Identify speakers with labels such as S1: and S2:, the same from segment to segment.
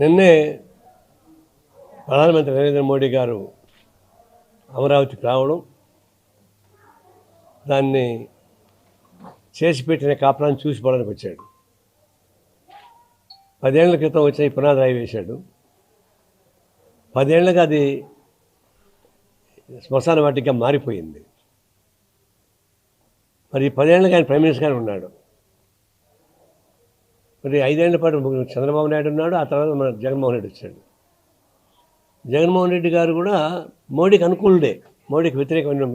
S1: నిన్నే ప్రధానమంత్రి నరేంద్ర మోడీ గారు అమరావతికి రావడం దాన్ని చేసి పెట్టిన కాపురాన్ని చూసిపోవడానికి వచ్చాడు పదేళ్ళ క్రితం వచ్చి ఈ పునాది రాయి వేశాడు పదేళ్ళుగా అది శ్మశాన వాటిగా మారిపోయింది. మరి ఈ పదేళ్ళకి ఆయన ప్రైమ్ మినిస్టర్ గారు ఉన్నాడు. మరి ఐదేళ్ళ పాటు చంద్రబాబు నాయుడు ఉన్నాడు ఆ తర్వాత మన జగన్మోహన్ రెడ్డి వచ్చాడు. జగన్మోహన్ రెడ్డి గారు కూడా మోడీకి అనుకూలుడే మోడీకి వ్యతిరేకమైన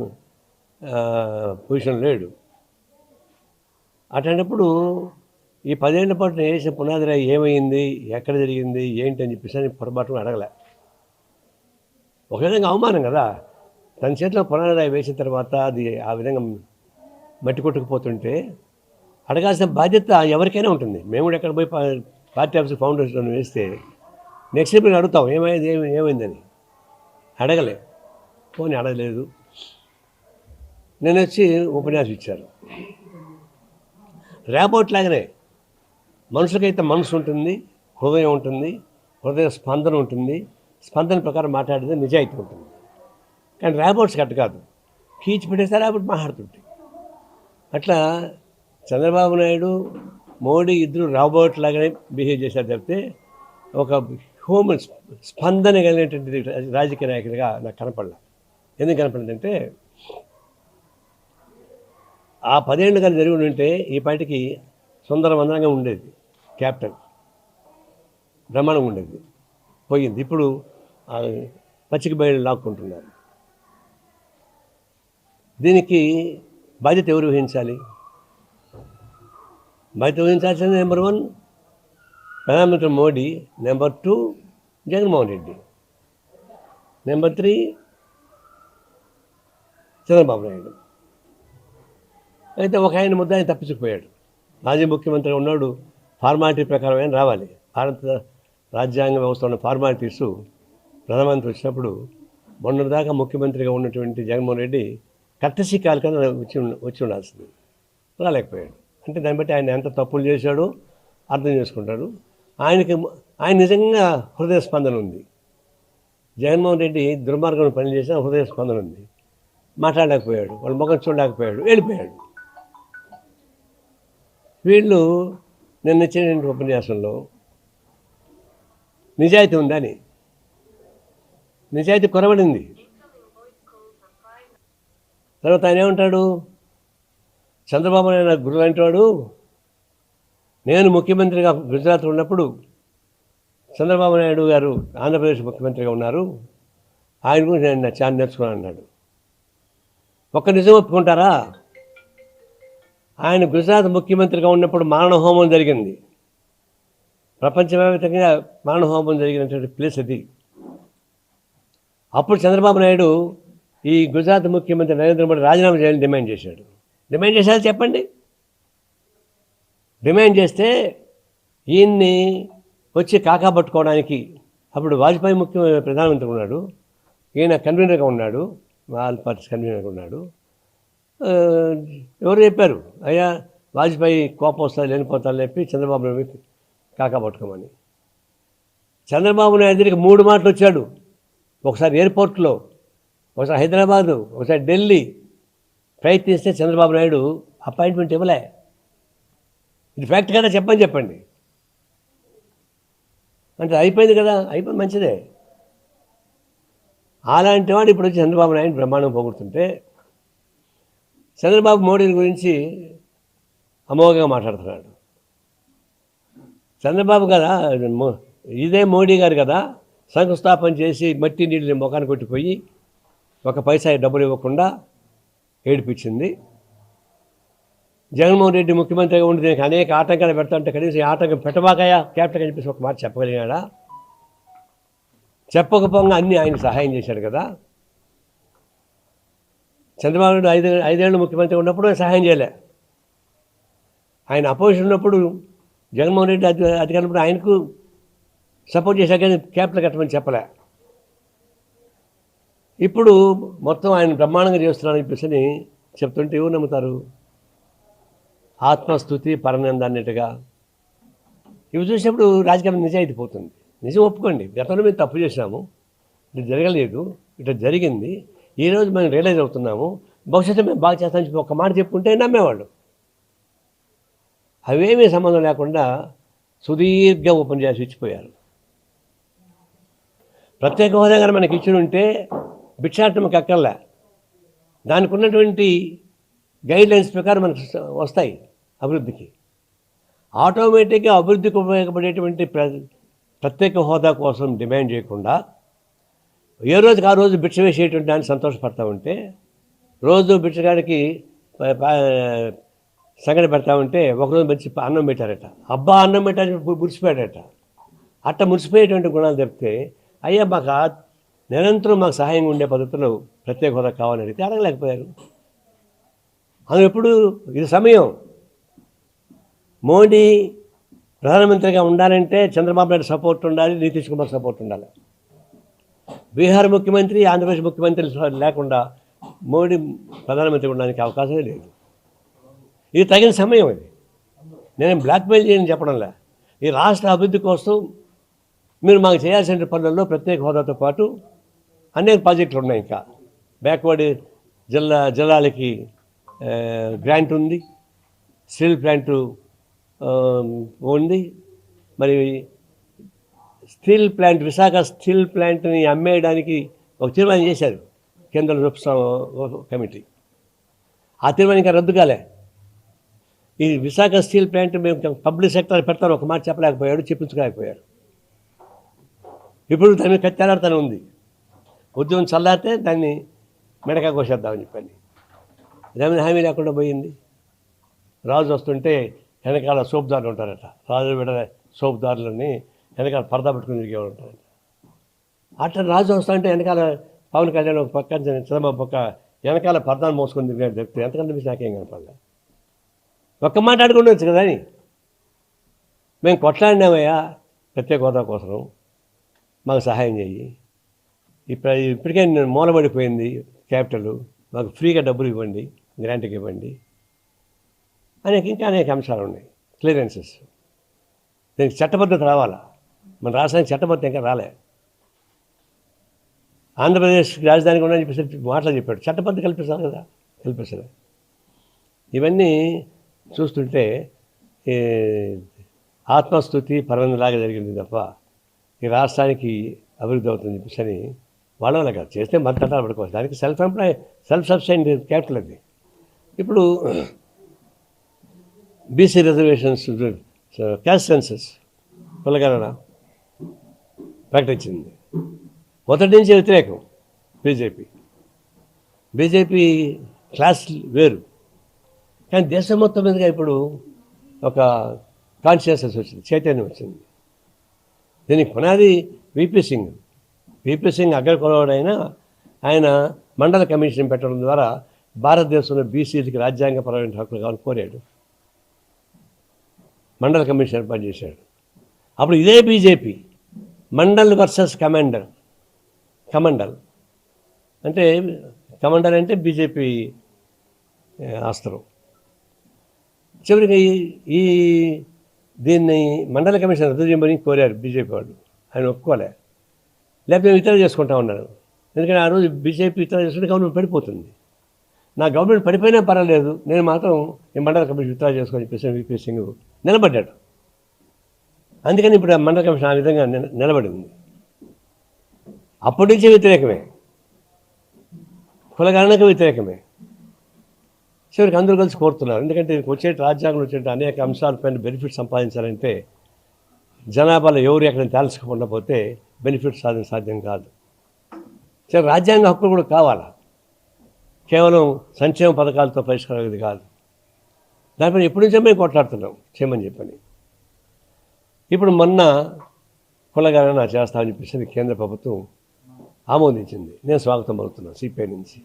S1: పొజిషన్ లేడు. అటువంటిప్పుడు ఈ పదేళ్ళ పాటు నేను వేసిన పునాది రాయి ఏమైంది ఎక్కడ జరిగింది ఏంటి అని చెప్పేసి అని పొరపాటు అడగలే. ఒక విధంగా అవమానం కదా. తన చేతిలో పునాదిరాయి వేసిన తర్వాత అది ఆ విధంగా మట్టి కొట్టుకుపోతుంటే అడగాల్సిన బాధ్యత ఎవరికైనా ఉంటుంది. మేము కూడా ఎక్కడ పోయి పార్టీ ఆఫీస్ ఫౌండేషన్ వేస్తే నెక్స్ట్ ఇప్పుడు అడుగుతాం ఏమైంది ఏమి ఏమైందని. అడగలే. పోనీ అడగలేదు. నేను వచ్చి ఉపన్యాసం ఇచ్చారు రేపోట్ లాగానే మనుషులకైతే మనసు ఉంటుంది హృదయం ఉంటుంది హృదయ స్పందన ఉంటుంది స్పందన ప్రకారం మాట్లాడితే నిజాయితీ ఉంటుంది. కానీ ర్యాబోట్స్ కట్ట కాదు. కీచి పెట్టేస్తే ర్యాబోట్ మాట్లాడుతుంటాయి. అట్లా చంద్రబాబు నాయుడు మోడీ ఇద్దరు రాబోట్ లాగానే బిహేవ్ చేశారు తప్పితే ఒక హ్యూమన్ స్పందన కలిగినటువంటిది రాజకీయ నాయకుడిగా నాకు కనపడలేదు ఎందుకు కనపడిందంటే ఆ పదేళ్ళు కానీ జరిగి ఉంటే ఈ పాటికి సుందరవందనంగా ఉండేది క్యాపిటల్ బ్రహ్మాండంగా ఉండేది పోయింది. ఇప్పుడు పచ్చిక బయలు లాక్కుంటున్నారు. దీనికి బాధ్యత ఎవరు వహించాలి? బాధ్యత వహించాల్సింది నెంబర్ వన్ ప్రధానమంత్రి Modi number two Jaganmohan Reddy number three Chandrababu Naidu. అయితే ఒక ఆయన ముద్ద ఆయన తప్పించుకుపోయాడు. మాజీ ముఖ్యమంత్రి ఉన్నాడు ఫార్మాలిటీ ప్రకారం ఆయన రావాలి. భారత రాజ్యాంగ వ్యవస్థ ఉన్న ఫార్మాలిటీస్ ప్రధానమంత్రి వచ్చినప్పుడు మొన్నటిదాకా ముఖ్యమంత్రిగా ఉన్నటువంటి జగన్మోహన్ రెడ్డి కట్టసి కాలికన వచ్చి వచ్చి ఉండాల్సింది. రాలేకపోయాడు. అంటే దాన్ని బట్టి ఆయన ఎంత తప్పులు చేశాడో అర్థం చేసుకుంటాడు. ఆయనకి ఆయన నిజంగా హృదయ స్పందన ఉంది. జగన్మోహన్ రెడ్డి దుర్మార్గం పని చేసిన హృదయ స్పందన ఉంది. మాట్లాడలేకపోయాడు. వాళ్ళ ముఖం చూడలేకపోయాడు. వెళ్ళిపోయాడు. వీళ్ళు నిన్న ఇచ్చిన ఉపన్యాసంలో నిజాయితీ ఉందని నిజాయితీ కొరబడింది తర్వాత ఆయన ఏమంటాడు? చంద్రబాబు నాయుడు గురు గురువు అంటాడు నేను ముఖ్యమంత్రిగా గుజరాత్ ఉన్నప్పుడు చంద్రబాబు నాయుడు గారు ఆంధ్రప్రదేశ్ ముఖ్యమంత్రిగా ఉన్నారు. ఆయన గురించి నేను చాలా నేర్చుకున్నాను అన్నాడు. ఒక్క నిజం ఒప్పుకుంటారా? ఆయన గుజరాత్ ముఖ్యమంత్రిగా ఉన్నప్పుడు మారణ హోమం జరిగింది. ప్రపంచవ్యాప్తంగా మారణ హోమం జరిగినటువంటి ప్లేస్ అది అప్పుడు చంద్రబాబు నాయుడు ఈ గుజరాత్ ముఖ్యమంత్రి నరేంద్ర మోడీ రాజీనామా చేయాలని డిమాండ్ చేశాడు. డిమాండ్ చేశారు చెప్పండి. డిమాండ్ చేస్తే ఈయన్ని వచ్చి కాకా పట్టుకోవడానికి అప్పుడు వాజ్పేయి ముఖ్య ప్రధానమంత్రి ఉన్నాడు. ఈయన కన్వీనర్గా ఉన్నాడు. ఆల్ పార్టీస్ కన్వీనర్గా ఉన్నాడు. ఎవరు చెప్పారు? అయ్యా వాజ్పేయి కోపం వస్తుంది లేనిపోతాను చెప్పి చంద్రబాబు నాయుడు కాకా పట్టుకోమని. చంద్రబాబు నాయుడు దగ్గరికి మూడు మాటలు వచ్చాడు. ఒకసారి ఎయిర్పోర్ట్లో ఒకసారి హైదరాబాదు ఒకసారి ఢిల్లీ ప్రయత్నిస్తే చంద్రబాబు నాయుడు అపాయింట్మెంట్ ఇవ్వలే. ఇది ఫ్యాక్ట్ కదా చెప్పని చెప్పండి. అంటే అయిపోయింది కదా అయిపోయింది మంచిదే. అలాంటి వాడు ఇప్పుడు వచ్చి చంద్రబాబు నాయుడు బ్రహ్మాండం పోగొడుతుంటే చంద్రబాబు మోడీ గురించి అమోఘంగా మాట్లాడుతున్నాడు. చంద్రబాబు కదా మో- ఇదే మోడీ గారు కదా శంకుస్థాపన చేసి మట్టి నీళ్ళని ముఖాన్ని కొట్టిపోయి ఒక పైసా డబ్బులు ఇవ్వకుండా ఏడిపించింది. జగన్మోహన్ రెడ్డి ముఖ్యమంత్రిగా ఉండి దీనికి అనేక ఆటంకాలు పెడతాంటే కనీసం ఈ ఆటంకం పెట్టబాకయా క్యాప్టెన్ చెప్పేసి ఒక మాట చెప్పగలిగాడా? చెప్పకపోగా అన్నీ ఆయన సహాయం చేశాడు కదా. చంద్రబాబు నాయుడు ఐదు ఐదేళ్ళు ముఖ్యమంత్రి ఉన్నప్పుడు సహాయం చేయలే. ఆయన అపోజిషన్ ఉన్నప్పుడు జగన్మోహన్ రెడ్డి అధికారంలో ఆయనకు సపోర్ట్ చేశాక క్యాప్టెన్ క్యాపిటల్ కట్టమని చెప్పలే. ఇప్పుడు మొత్తం ఆయన బ్రహ్మాండంగా చేస్తున్నాను చెప్పేసి చెప్తుంటే ఎవరు నమ్ముతారు? ఆత్మస్థుతి పరనంద అన్నట్టుగా ఇవి చూసినప్పుడు రాజకీయం నిజాయితీ పోతుంది. నిజం ఒప్పుకోండి. గతంలో మేము తప్పు చేసినాము ఇది జరగలేదు. ఇట్లా జరిగింది. ఈరోజు మేము రియలైజ్ అవుతున్నాము. భవిష్యత్తు మేము బాగా చేస్తామని చెప్పి ఒక మాట చెప్పుకుంటే నమ్మేవాళ్ళు. అవేమీ సంబంధం లేకుండా సుదీర్ఘ ఉపన్యాసం ఇచ్చిపోయారు. ప్రత్యేక హోదా కానీ మనకి ఇచ్చి ఉంటే భిక్షాటనకు అక్కర్లే దానికి ఉన్నటువంటి గైడ్లైన్స్ ప్రకారం మనకు వస్తాయి అభివృద్ధికి. ఆటోమేటిక్గా అభివృద్ధికి ఉపయోగపడేటువంటి ప్ర ప్రత్యేక హోదా కోసం డిమాండ్ చేయకుండా ఏ రోజుకి ఆ రోజు భిక్ష వేసేటువంటి దాన్ని సంతోషపడతా ఉంటే రోజు భిక్షగాడికి సంగతి పెడతా ఉంటే ఒకరోజు మంచి అన్నం పెట్టారట. అబ్బా అన్నం పెట్టారని మురిసిపోయాడట. అట్ట మురిసిపోయేటువంటి గుణాలు చెప్తే అయ్యా మాకు నిరంతరం మాకు సహాయంగా ఉండే పద్ధతులు ప్రత్యేక హోదా కావాలని అడిగితే అడగలేకపోయారు. అందులో ఎప్పుడు? ఇది సమయం. మోడీ ప్రధానమంత్రిగా ఉండాలంటే చంద్రబాబు నాయుడు సపోర్ట్ ఉండాలి నితీష్ కుమార్ సపోర్ట్ ఉండాలి. బీహార్ ముఖ్యమంత్రి ఆంధ్రప్రదేశ్ ముఖ్యమంత్రి లేకుండా మోడీ ప్రధానమంత్రి ఉండడానికి అవకాశమే లేదు. ఇది తగిన సమయం ఇది. నేను బ్లాక్మెయిల్ చేయని చెప్పడంలే. ఈ రాష్ట్ర అభివృద్ధి కోసం మీరు మాకు చేయాల్సిన పనులలో ప్రత్యేక హోదాతో పాటు అనేక ప్రాజెక్టులు ఉన్నాయి ఇంకా. బ్యాక్వర్డ్ జిల్లా జిల్లాలకి గ్రాంట్ ఉంది. స్టీల్ ప్లాంటు ఉంది. మరి స్టీల్ ప్లాంట్ విశాఖ స్టీల్ ప్లాంట్ని అమ్మేయడానికి ఒక తీర్మానం చేశారు కేంద్ర రూప కమిటీ. ఆ తీర్మానం ఇంకా రద్దు కాలే. ఈ విశాఖ స్టీల్ ప్లాంట్ మేము పబ్లిక్ సెక్టర్ పెడతారు ఒక మాట చెప్పలేకపోయాడు చెప్పించుకోలేకపోయాడు. ఇప్పుడు దాని మీద కత్తెలాడుతూనే ఉంది. ఉద్యమం చల్లారితే దాన్ని మెడకా కోసేద్దామని చెప్పండి. దాని హామీ లేకుండా పోయింది. రాజు వస్తుంటే వెనకాల సోపుదారులు ఉంటారట. రాజు విడ సోపుదారులని వెనకాల పరదా పెట్టుకుని తిరిగేవాడు ఉంటారట. అట్లా రాజు వస్తుంటే వెనకాల పవన్ కళ్యాణ్ ఒక పక్క చంద్రబాబు పక్క వెనకాల పరదాన్ని మోసుకొని తిరిగాడు చెప్తే ఎంతకంటే మించి నాకేం కనపడలే. ఒక్క మాట అడుగుండొచ్చు కదా అని. మేము కొట్లాడినామయ్యా ప్రత్యేక హోదా కోసం మాకు సహాయం చేయి ఇప్పుడు ఇప్పటికే నేను మూలబడిపోయింది క్యాపిటల్. మాకు ఫ్రీగా డబ్బులు ఇవ్వండి గ్రాంట్కి ఇవ్వండి. అనేక ఇంకా అనేక అంశాలు ఉన్నాయి. క్లియరెన్సెస్. దీనికి చట్టబద్ధత రావాలా? మన రాష్ట్రానికి చట్టబద్ధత ఇంకా రాలే. ఆంధ్రప్రదేశ్ రాజధానికి ఉండని చెప్పేసి మాటలు చెప్పాడు. చట్టబద్ధ కల్పిస్తారు కదా కల్పిస్తారు. ఇవన్నీ చూస్తుంటే ఈ ఆత్మస్థుతి పరవందలాగా జరిగింది తప్ప ఈ రాష్ట్రానికి అభివృద్ధి అవుతుంది చెప్పేసి అని వాళ్ళ వల్ల కాదు. చేస్తే మన తట్టాలు పడుకోవచ్చు. దానికి self employ self sustain capital అది ఇప్పుడు బీసీ రిజర్వేషన్స్ క్యాస్ట్ సెన్సెస్ కులగణన ప్రకటించింది మొదటి నుంచి వ్యతిరేకం బీజేపీ బీజేపీ క్లాస్ వేరు. కానీ దేశం మొత్తం మీదుగా ఇప్పుడు ఒక కాన్షియస్నెస్ వచ్చింది చైతన్యం వచ్చింది. దీనికి పునాది విపి సింగ్ విపి సింగ్ అగ్రకులవాడైన ఆయన మండల కమిషన్ పెట్టడం ద్వారా భారతదేశంలో బీసీలకి రాజ్యాంగపరమైన హక్కులు కావాలని కోరాడు. మండల కమిషన్ ఏర్పాటు చేశాడు అప్పుడు ఇదే BJP Mandal versus commander Kamandal. అంటే కమాండర్ అంటే బీజేపీ ఏ, అస్త్రం చివరికి ఈ- ఈ దీన్ని మండల కమిషన్ రద్దు చేయమని కోరారు బీజేపీ వాళ్ళు. ఆయన ఒప్పుకోలే. లేకపోతే మేము ఇతర చేసుకుంటా ఉన్నారు. ఎందుకంటే ఆ రోజు బీజేపీ ఇతర చేసుకుంటే గవర్నమెంట్ పడిపోతుంది. నా గవర్నమెంట్ పడిపోయినా పర్వాలేదు. నేను మాత్రం ఈ మండల కమిషన్ విత్డ్రా చేసుకొని చెప్పేసి విపి సింగ్ నిలబడ్డాడు. అందుకని ఇప్పుడు ఆ మండల కమిషన్ ఆ విధంగా నిలబడింది అప్పటి నుంచి వ్యతిరేకమే. కులగణనకు వ్యతిరేకమే. చివరికి అందరూ కలిసి కోరుతున్నారు. ఎందుకంటే వచ్చే రాజ్యాంగంలో వచ్చే అనేక అంశాలపైన బెనిఫిట్ సంపాదించాలంటే జనాభాలో ఎవరు ఎక్కడ తేల్చకుండా పోతే బెనిఫిట్ సాధన సాధ్యం కాదు. సరే రాజ్యాంగ హక్కులు కూడా కావాలా? కేవలం సంక్షేమ పథకాలతో పరిష్కారం కాదు. దానిపైన ఎప్పటి నుంచో మేము కొట్లాడుతున్నాం చేయమని చెప్పని. ఇప్పుడు మొన్న కులగణన చేస్తామని చెప్పేసి కేంద్ర ప్రభుత్వం ఆమోదించింది. నేను స్వాగతం పలుకుతున్నాను సిపిఐ నుంచి.